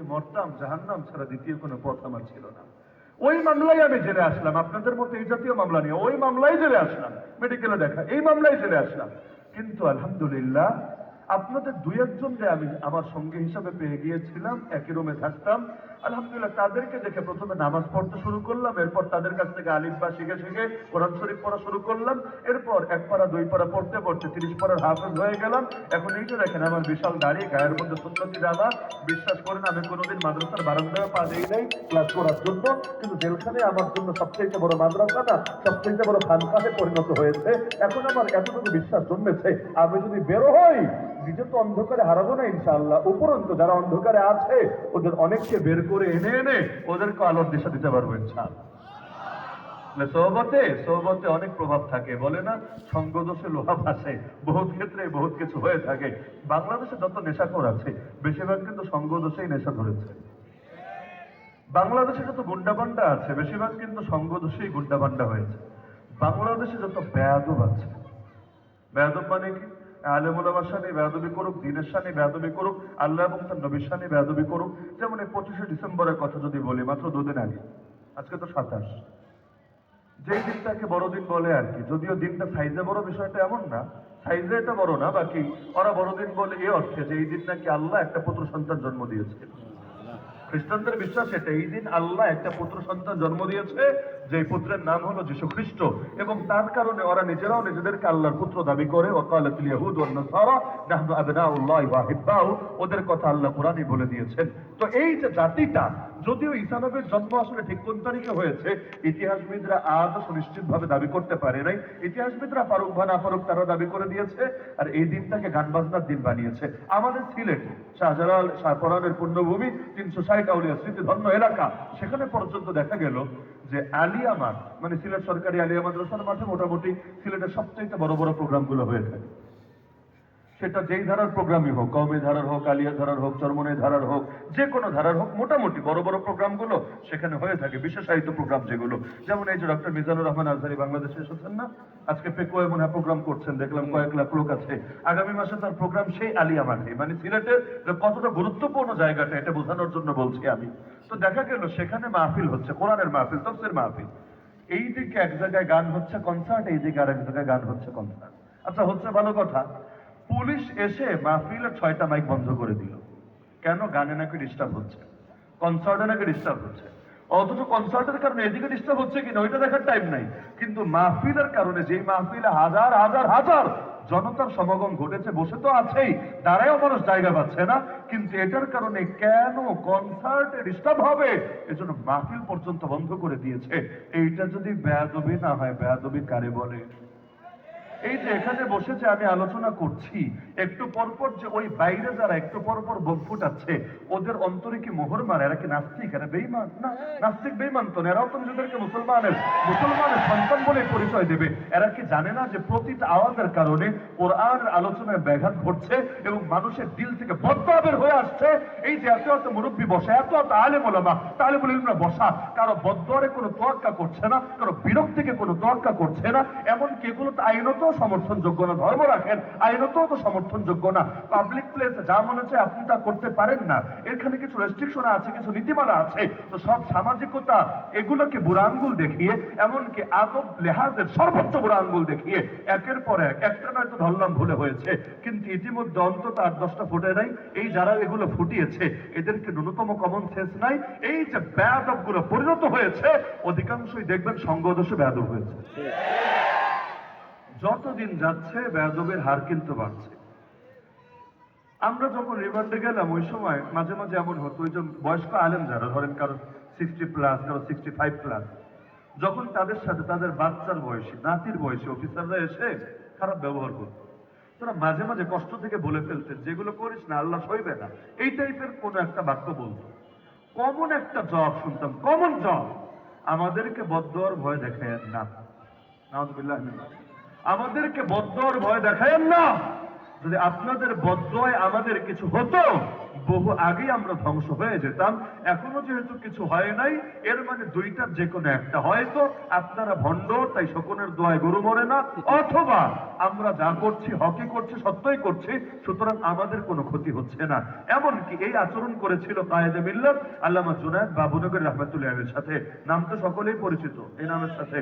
যদি মরতাম, জাহান্নাম ছাড়া দ্বিতীয় কোনো পথ আমার ছিল না। ওই মামলায় আমি জেলে আসলাম, আপনাদের মতো এই জাতীয় মামলা নিয়ে। ওই মামলায় জেলে আসলাম মেডিকেলে দেখা, এই মামলায় জেলে আসলাম। কিন্তু আলহামদুলিল্লাহ আপনাদের দুই একজনকে আমি আমার সঙ্গে হিসাবে পেয়ে গিয়েছিলাম, একই রুমে থাকতাম। আলহামদুলিল্লাহ, তাদেরকে দেখে প্রথমে নামাজ পড়তে শুরু করলাম, এরপর তাদের কাছ থেকে আলিফ বা শিখে শিখে কোরআন শরীফ পড়া শুরু করলাম। এরপর এক পারা দুই পারা পড়তে পড়তে তিরিশ পারার হাফেজ হয়ে গেলাম। এখন এই যে দেখেন, আমার বিশাল দাঁড়িয়ে গায়ের মধ্যে সুন্নতি জামা বিশ্বাস করেন, আমি কোনোদিন মাদ্রাসার বারান্দায় পা দিই নাই, ক্লাস করার জন্য। কিন্তু জেলখানে আমার জন্য সবচেয়ে বড় মাদ্রাসা না সবচেয়ে বড় খানকাহে পরিণত হয়েছে। এখন আমার এতটুকু বিশ্বাস জন্মেছে, আমি যদি বেরো হই নিজে তো অন্ধকারে হারাবো না ইনশাআল্লাহ। উপরন্তু যারা অন্ধকারে আছে, ওদের অনেককে বের করে এনে এনে ওদেরকে আলোর দিশা দিতে পারব ইনশাআল্লাহ। মানে সৌবতে সৌবতে অনেক প্রভাব থাকে, বলে না? সঙ্গদোষে লোহা ভাসে, বহুত ক্ষেত্রে বহুত কিছু হয়ে থাকে। বাংলাদেশে যত নেশাখোর আছে, বেশিরভাগ কিন্তু সঙ্গদোষেই নেশা ধরেছে। বাংলাদেশে যত গুন্ডাবান্ডা আছে, বেশিরভাগ কিন্তু সঙ্গদোষেই গুন্ডাবান্ডা হয়েছে। বাংলাদেশে যত বেয়াদব আছে, বেয়াদব মানে কি? আলেমুলামার সানি বেয়াদবি করুক, দিনের সানে বেয়াদবি করুক, আল্লাহ এবং তার নবীর সানে বেয়াদবি করুক। যেমন এই পঁচিশে ডিসেম্বরের কথা যদি বলি, মাত্র দুদিন আগে, আজকে তো সাতাশ। যেই দিনটাকে বড়দিন বলে আর কি, যদিও দিনটা সাইজে বড়, বিষয়টা এমন না। সাইজে এটা বড় না, বাকি ওরা বড়দিন বলে এ অর্থে যে এই দিন নাকি আল্লাহ একটা পুত্র সন্তান জন্ম দিয়েছে। খ্রিস্টানদের বিশ্বাস এটা এই দিন আল্লাহ একটা পুত্র সন্তান জন্ম দিয়েছে যে পুত্রের নাম হলো যীশু খ্রিস্ট এবং তার কারণে ওরা নিজেরাও নিজেদেরকে আল্লাহর পুত্র দাবি করে ওদের কথা আল্লাহ কোরআনই বলে দিয়েছেন। তো এই যে জাতিটা, যদিও ঈসা নবীর জন্ম আসলে ঠিক কোন তারিখে হয়েছে, ইতিহাসবিদরা আজও সুনিশ্চিতভাবে দাবি করতে পারে নাই। ইতিহাসবিদরা ফারুক ভান আফারুক তারা দাবি করে দিয়েছে, আর এই দিনটাকে গান বাজনার দিন বানিয়েছে। আমাদের সিলেট শাহজালাল শাহপরানের পুণ্যভূমি তিনশো আউলিয়া স্মৃতি ধন্য এলাকা, সেখানে পর্যন্ত দেখা গেল যে আলিয়ামার মানে সিলেট সরকারি আলিয়া মাদ্রাসার মাঠে মোটামুটি সিলেটের সবচেয়ে বড় বড় প্রোগ্রামগুলো হয়ে থাকে। সেটা যেই ধারার প্রোগ্রামই হোক কমে ধারার হোক আলিয়া ধারার হোক চরমনে ধারার হোক যে কোনো ধারার হোক মোটামুটি বড় বড় প্রোগ্রামগুলো সেখানে হয়ে থাকে বিশেষায়িত প্রোগ্রাম যেগুলো। যেমন এই যে ডক্টর মিজানুর রহমান আজহারি বাংলাদেশে এসেছেন না? আজকে পেকুয়ে মনে হয় প্রোগ্রাম করছেন দেখলাম কয়েক লাখ লোক আছে। আগামী মাসে তার প্রোগ্রাম সেই আলিয়া মাঠে মানে সিলেটের কতটা গুরুত্বপূর্ণ জায়গাটা এটা বোঝানোর জন্য বলছি আমি। তো দেখা গেল সেখানে মাহফিল হচ্ছে কোরআনের মাহফিল তফসির মাহফিল। এই দিকে এক জায়গায় গান হচ্ছে কনসার্ট এই দিকে আরেক জায়গায় গান হচ্ছে কনসার্ট আচ্ছা হচ্ছে ভালো কথা পুলিশ এসে মাহফিলের ছয়টা মাইক বন্ধ করে দিল। কেন? গানে নাকি ডিস্টার্ব হচ্ছে। কনসার্টে নাকি ডিস্টার্ব হচ্ছে। অথচ কনসার্টের কারণে এদিকে ডিস্টার্ব হচ্ছে কিনা, ওইটা দেখার টাইম নাই। কিন্তু মাহফিলের কারণে যেই মাহফিলে হাজার হাজার হাজার জনতার সমাগম ঘটেছে, বসে তো আছেই, দাঁড়ায়ও মানুষ জায়গা পাচ্ছে না। কিন্তু এটার কারণে কেন কনসার্টে ডিস্টার্ব হবে? এজন্য মাহফিল পর্যন্ত বন্ধ করে দিয়েছে। এইটা যদি বেয়াদবি না হয়, বেয়াদবি কারে বলে? এই যে এখানে বসে যে আমি আলোচনা করছি। একটু পরপর যে ওই বাইরে যারা, একটু পরপর বোধ ফুটাচ্ছে ওদের অন্তরে কি মোহর মারে? এরা কি নাস্তিক? এরা বেইমান না, নাস্তিক বেইমান তো এরাও তো নিজেদেরকে মুসলমানের মুসলমানের সন্তান বলে পরিচয় দেবে। এরা কি জানে না যে প্রতিটা আওয়াজের কারণে কোরআনের আলোচনায় ব্যাঘাত ঘটছে এবং মানুষের দিল থেকে বদবাবের হয়ে আসছে? এই যে এত এত মুরব্বী বসা, এত এত আলে মোলামা তাহলে বলে বসা। কারও বদরে কোনো তোয়াক্কা করছে না, কারও বিরক্তিকে কোনো তোয়াক্কা করছে না। এমন এগুলো তো আইনত সমর্থনযোগ্য না, ধর্ম রাখেন আইনত তো সমর্থনযোগ্য না। পাবলিক প্লেসে যা মনে চায় আপনি তা করতে পারেন না। এখানে কিছু রেস্ট্রিকশন আছে, কিছু নীতিমালা আছে। তো সব সামাজিকতা, এগুলোকে বুড়া আঙ্গুল দেখিয়ে, এমনকি আদব লেহাজের সর্বোচ্চ বুড়া আঙ্গুল দেখিয়ে, একের পর এক, একটা নয়তো ধরলাম ভুলে হয়েছে। কিন্তু ইতিমধ্যে অন্তত আট, দশটা ফুটে নাই। এই যারা এগুলো ফুটিয়েছে, এদেরকে ন্যূনতম কমন সেন্স নাই। এই যে ব্যাদবগুলো পরিণত হয়েছে, অধিকাংশই দেখবেন সঙ্গদোষে ব্যাদব হয়েছে। যতদিন যাচ্ছে বেয়াদবের হার কিন্তু বাড়ছে। আমরা যখন রিমান্ডে গেলাম, ওই সময় মাঝে মাঝে এমন হতো, ওই যে বয়স্ক আলেম যারা, ধরেন কারও সিক্সটি প্লাস কারও সিক্সটি ফাইভ প্লাস যখন তাদের সাথে, তাদের বাচ্চার বয়সী, নাতির বয়সী অফিসাররা এসে খারাপ ব্যবহার করত। তোরা মাঝে মাঝে কষ্ট থেকে বলে ফেলতেন, যেগুলো করিস না, আল্লাহ সইবে না। এই টাইপের কোন একটা বাক্য বলতো। কমন একটা জব শুনতাম, কমন জব আমাদেরকে বদ্দর ভয় দেখায় না। যালিক। আমাদেরকে বদ্ধর ভয় দেখায়েন না। যদি আপনাদের বদ্ধয় আমাদের কিছু হতো, বহু আগেই আমরা ধ্বংস হয়ে যেতাম। এখনও যেহেতু কিছু হয় নাই, এর মানে দুইটার যে কোনো একটা হয়তো আপনারা ভণ্ড, তাই শকুনের দোয়ায় গরু মরে না। অথবা আমরা যা করছি হকি করছি, সত্যই করছি, সুতরাং আমাদের কোনো ক্ষতি হচ্ছে না। এমনকি এই আচরণ করেছিল কায়েদে মিল্লাত আল্লামা জুনায়দ বাবুনগর রহমতুল্লাহ সাথে। নাম তো সকলেই পরিচিত, এই নামের সাথে।